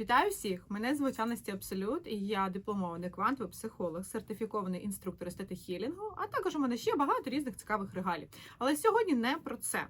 Вітаю всіх! Мене звуть Анасті Абсолют, і я дипломований квантовий психолог, сертифікований інструктор естети хілінгу, а також у мене ще багато різних цікавих регалій. Але сьогодні не про це.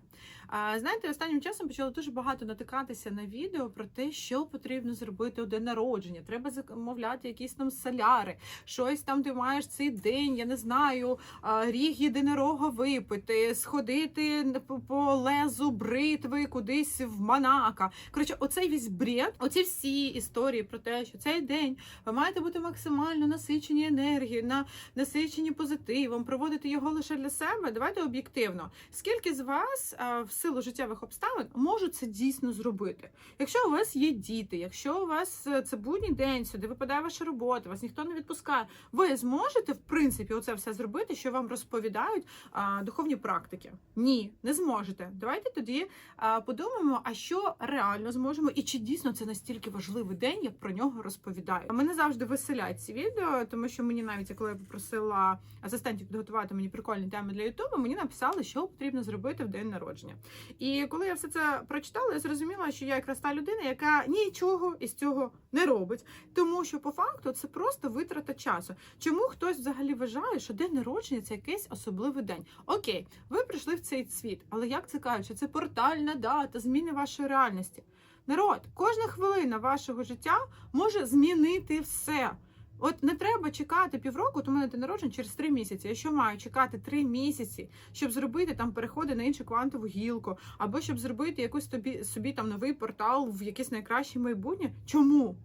Знаєте, останнім часом почало дуже багато натикатися на відео про те, що потрібно зробити у день народження. Треба замовляти якісь там соляри, щось там ти маєш цей день, я не знаю, ріг єдинорога випити, сходити по лезу бритви кудись в Монако. Коротше, оцей весь бред, оці всі історії про те, що цей день ви маєте бути максимально насичені енергією, на насичені позитивом, проводити його лише для себе. Давайте об'єктивно. Скільки з вас в силу життєвих обставин можуть це дійсно зробити? Якщо у вас є діти, якщо у вас е, це будній день, сюди випадає ваша робота, вас ніхто не відпускає, ви зможете в принципі оце все зробити, що вам розповідають а, духовні практики? Ні, не зможете. Давайте тоді а, подумаємо, а що реально зможемо, і чи дійсно це настільки важливий день, як про нього розповідають. Мене завжди веселять ці відео, тому що мені навіть коли я попросила асистентів підготувати мені прикольні теми для Ютубу, мені написали, що потрібно зробити в день народження. І коли я все це прочитала, я зрозуміла, що я якраз та людина, яка нічого із цього не робить, тому що по факту це просто витрата часу. Чому хтось взагалі вважає, що день народження це якийсь особливий день? Окей, ви прийшли в цей світ, але як це кажуть, це портальна дата зміни вашої реальності? Народ, кожна хвилина вашого життя може змінити все. От не треба чекати півроку, то мене день народження через три місяці. Я що маю чекати три місяці, щоб зробити там переходи на іншу квантову гілку, або щоб зробити якусь тобі собі там новий портал в якесь найкраще майбутнє? Чому?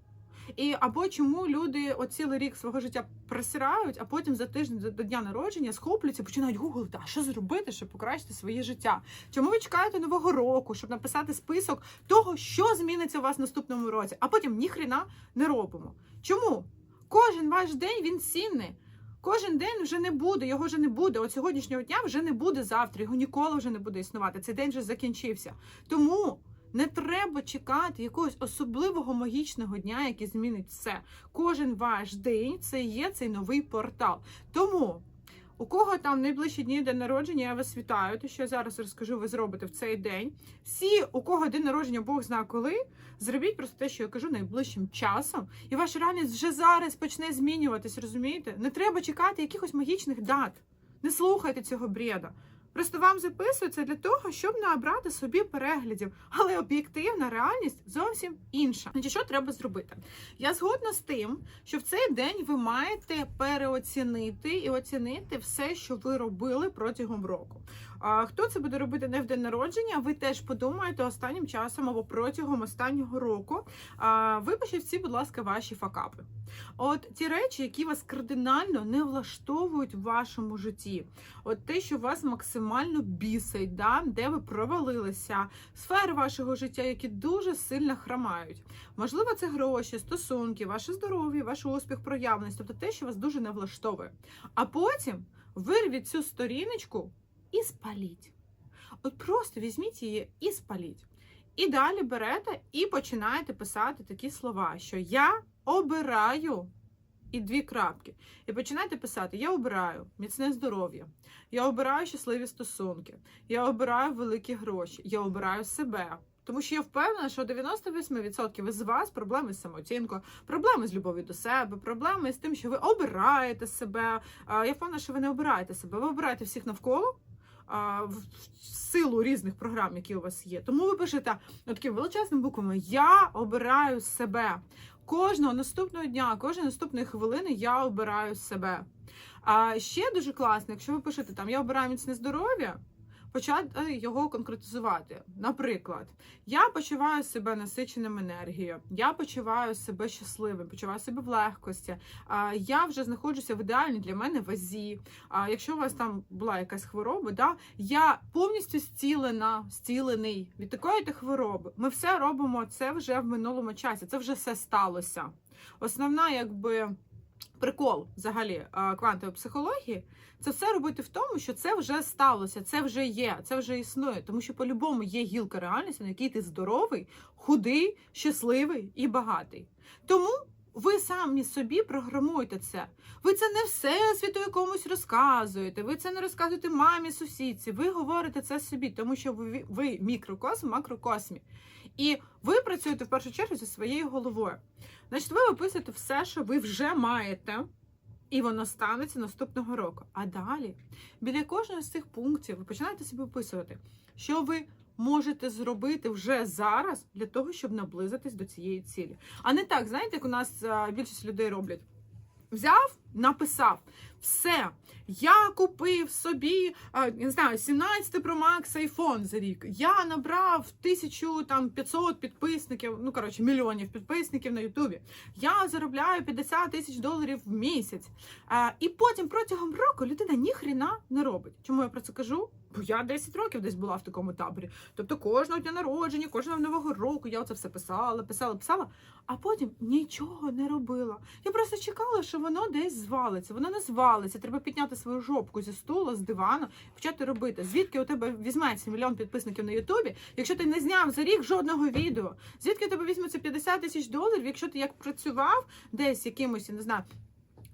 І або чому люди от цілий рік свого життя просирають, а потім за тиждень до, дня народження схоплюються, починають гуглити, а що зробити, щоб покращити своє життя? Чому ви чекаєте нового року, щоб написати список того, що зміниться у вас в наступному році, а потім ніхрена не робимо? Чому? Кожен ваш день він цінний. Кожен день вже не буде, його вже не буде. От сьогоднішнього дня вже не буде завтра, його ніколи вже не буде існувати. Цей день вже закінчився. Тому не треба чекати якогось особливого магічного дня, який змінить все. Кожен ваш день це є цей новий портал. Тому. У кого там найближчі дні день народження, я вас вітаю. Те, що я зараз розкажу, ви зробите в цей день. Всі, у кого день народження, Бог знає коли, зробіть просто те, що я кажу, найближчим часом, і ваша реальність вже зараз почне змінюватись, розумієте? Не треба чекати якихось магічних дат. Не слухайте цього бреда. Просто вам записується для того, щоб набрати собі переглядів, але об'єктивна реальність зовсім інша. Значить, що треба зробити? Я згодна з тим, що в цей день ви маєте переоцінити і оцінити все, що ви робили протягом року. Хто це буде робити не в день народження? Ви теж подумаєте останнім часом або протягом останнього року. А, Випишіть всі, будь ласка, ваші факапи. От ті речі, які вас кардинально не влаштовують в вашому житті. От те, що вас максимально бісить, да? де ви провалилися, сфери вашого життя, які дуже сильно хромають. Можливо, це гроші, стосунки, ваше здоров'я, ваш успіх, проявленість, тобто те, що вас дуже не влаштовує. А потім вирвіть цю сторіночку і спаліть. От просто візьміть її і спаліть. І далі берете і починаєте писати такі слова, що я обираю. І дві крапки. І починайте писати: Я обираю міцне здоров'я, я обираю щасливі стосунки, я обираю великі гроші, я обираю себе. Тому що я впевнена, що 98% із вас проблеми з самооцінкою, проблеми з любов'ю до себе, проблеми з тим, що ви обираєте себе. Я впевнена, що ви не обираєте себе, ви обираєте всіх навколо. В силу різних програм, які у вас є. Тому ви пишете ну, такими величезними буквами Я обираю себе. Кожного наступного дня, кожної наступної хвилини я обираю себе. А ще дуже класно, якщо ви пишете там Я обираю міцне здоров'я, почати його конкретизувати. Наприклад, я почуваю себе насиченим енергією, я почуваю себе щасливим, почуваю себе в легкості. Я вже знаходжуся в ідеальній для мене вазі. А якщо у вас там була якась хвороба, да, я повністю зцілена, зцілений від такої то хвороби. Ми все робимо це вже в минулому часі. Це вже все сталося. Основна, якби. Прикол взагалі квантової психології це все робити в тому, що це вже сталося, це вже є, це вже існує. Тому що по-любому є гілка реальності, на якій ти здоровий, худий, щасливий і багатий. Тому ви самі собі програмуєте це. Ви це не все світу комусь розказуєте. Ви це не розказуєте мамі, сусідці. Ви говорите це собі, тому що ви, ви мікрокосм, макрокосмі. І ви працюєте в першу чергу зі своєю головою. Значить, ви виписуєте все, що ви вже маєте, і воно станеться наступного року. А далі, біля кожного з цих пунктів, ви починаєте собі виписувати, що ви можете зробити вже зараз для того, щоб наблизитись до цієї цілі. А не так, знаєте, як у нас більшість людей роблять. Взяв, написав все. Я купив собі не знаю, 17 Pro Max iPhone за рік. Я набрав 1500 підписників, ну коротше, мільйонів підписників на Ютубі. Я заробляю 50 тисяч доларів в місяць. І потім протягом року людина ніхрена не робить. Чому я про це кажу? Бо я 10 років десь була в такому таборі. Тобто кожного дня народження, кожного нового року я оце все писала, писала, писала, а потім нічого не робила. Я просто чекала, що воно десь звалиться. Воно не звалиться. Треба підняти свою жопку зі стула, з дивану, почати робити. Звідки у тебе візьметься мільйон підписників на Ютубі, якщо ти не зняв за рік жодного відео? Звідки у тебе візьметься 50 тисяч доларів, якщо ти як працював десь якимось, не знаю,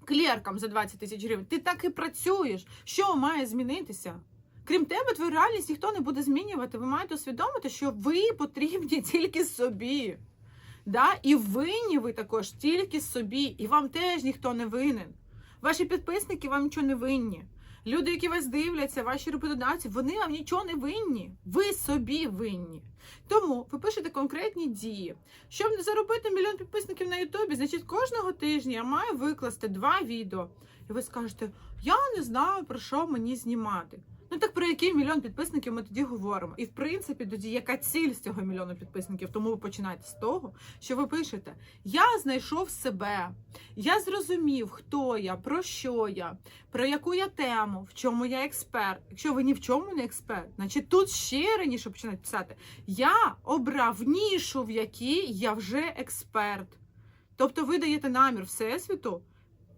клерком за 20 тисяч гривень? Ти так і працюєш. Що має змінитися? Крім тебе, твою реальність ніхто не буде змінювати. Ви маєте усвідомити, що ви потрібні тільки собі. Да? І винні ви також тільки собі, і вам теж ніхто не винен. Ваші підписники вам нічого не винні. Люди, які вас дивляться, ваші роботодавці, вони вам нічого не винні. Ви собі винні. Тому ви пишете конкретні дії. Щоб не заробити мільйон підписників на Ютубі, значить кожного тижня я маю викласти два відео. І ви скажете, я не знаю, про що мені знімати. Ну так про який мільйон підписників ми тоді говоримо? І в принципі, тоді яка ціль з цього мільйону підписників? Тому ви починаєте з того, що ви пишете: Я знайшов себе, я зрозумів, хто я, про що я, про яку я тему, в чому я експерт. Якщо ви ні в чому не експерт, значить тут ще раніше починають писати: Я обрав нішу, в якій я вже експерт. Тобто ви даєте намір Всесвіту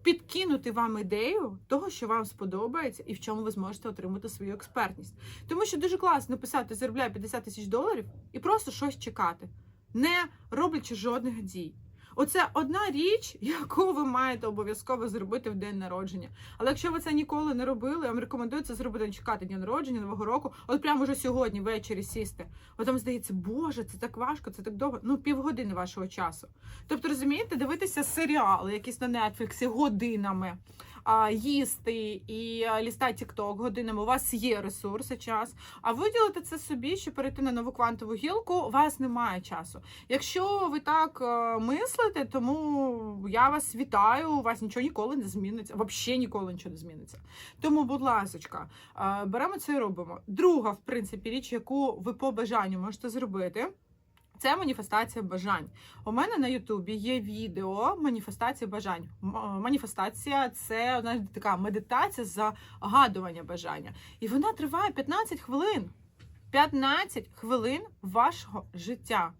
підкинути вам ідею того, що вам сподобається, і в чому ви зможете отримати свою експертність. Тому що дуже класно писати заробляю 50 тисяч доларів і просто щось чекати, не роблячи жодних дій. Оце одна річ, яку ви маєте обов'язково зробити в день народження. Але якщо ви це ніколи не робили, я вам рекомендую це зробити не чекати дня народження, нового року, от прямо вже сьогодні, ввечері сісти. От вам здається, боже, це так важко, це так довго. Ну, півгодини вашого часу. Тобто, розумієте, дивитися серіали, якісь на Нетфліксі годинами. Їсти і лістати TikTok годинами, у вас є ресурси, час. А виділити це собі, щоб перейти на нову квантову гілку, у вас немає часу. Якщо ви так е, мислите, тому я вас вітаю, у вас нічого ніколи не зміниться, взагалі ніколи нічого не зміниться. Тому, будь ласка, е, беремо це і робимо. Друга, в принципі, річ, яку ви по бажанню можете зробити. Це маніфестація бажань. У мене на Ютубі є відео маніфестація бажань. Е, Маніфестація це одна така медитація загадування бажання. І вона триває 15 хвилин. 15 хвилин вашого життя.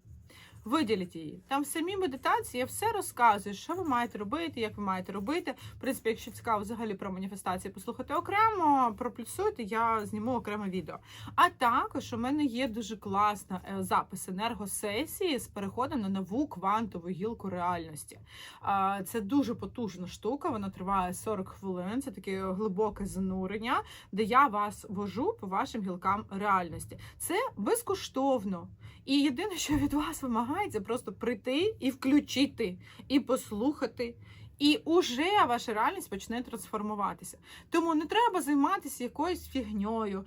Виділіть її. Там в самій медитації я все розказую, що ви маєте робити, як ви маєте робити. В принципі, якщо цікаво взагалі про маніфестації, послухати окремо, проплюсуйте, я зніму окреме відео. А також у мене є дуже класна е, запис енергосесії з переходом на нову квантову гілку реальності. Це дуже потужна штука, вона триває 40 хвилин. Це таке глибоке занурення, де я вас вожу по вашим гілкам реальності. Це безкоштовно. І єдине, що від вас вимагається, просто прийти і включити, і послухати. І уже ваша реальність почне трансформуватися. Тому не треба займатися якоюсь фігньою,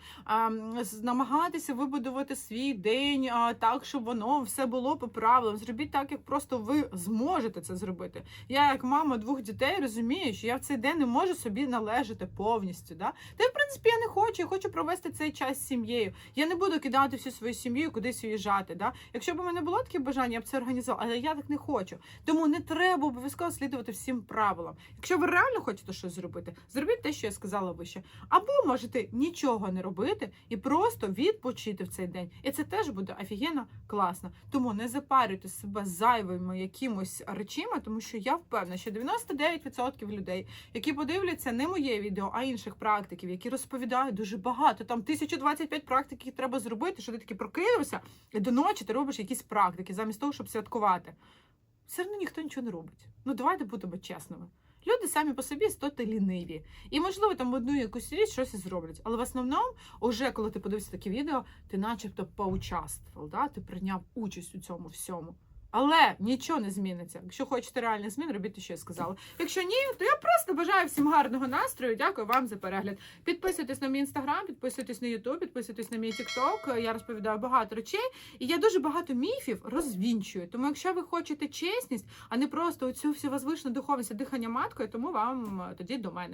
намагатися вибудувати свій день так, щоб воно все було по правилам. Зробіть так, як просто ви зможете це зробити. Я, як мама двох дітей, розумію, що я в цей день не можу собі належати повністю. Да? Та в принципі я не хочу, я хочу провести цей час з сім'єю. Я не буду кидати всю свою сім'ю кудись уїжджати. Да? Якщо б у мене було таке бажання, я б це організувала, але я так не хочу. Тому не треба обов'язково слідувати всім правилам. Якщо ви реально хочете щось зробити, зробіть те, що я сказала вище. Або можете нічого не робити і просто відпочити в цей день. І це теж буде офігенно класно. Тому не запарюйте себе зайвими якимось речима, тому що я впевнена, що 99% людей, які подивляться не моє відео, а інших практиків, які розповідають дуже багато. Там 1025 практик, які треба зробити, що ти таки прокинувся, і до ночі ти робиш якісь практики, замість того, щоб святкувати. Все одно ніхто нічого не робить. Ну давайте будемо чесними. Люди самі по собі істоти ліниві. І, можливо, там одну якусь річ щось і зроблять. Але в основному, уже коли ти подивився таке відео, ти начебто поучаствував, да? ти прийняв участь у цьому всьому. Але нічого не зміниться. Якщо хочете реальних змін, робіть те, що я сказала. Якщо ні, то я просто бажаю всім гарного настрою. Дякую вам за перегляд. Підписуйтесь на мій інстаграм, підписуйтесь на Ютуб, підписуйтесь на мій Тікток. Я розповідаю багато речей, і я дуже багато міфів розвінчую. Тому, якщо ви хочете чесність, а не просто оцю всю возвишену духовність дихання маткою, тому вам е, тоді до мене.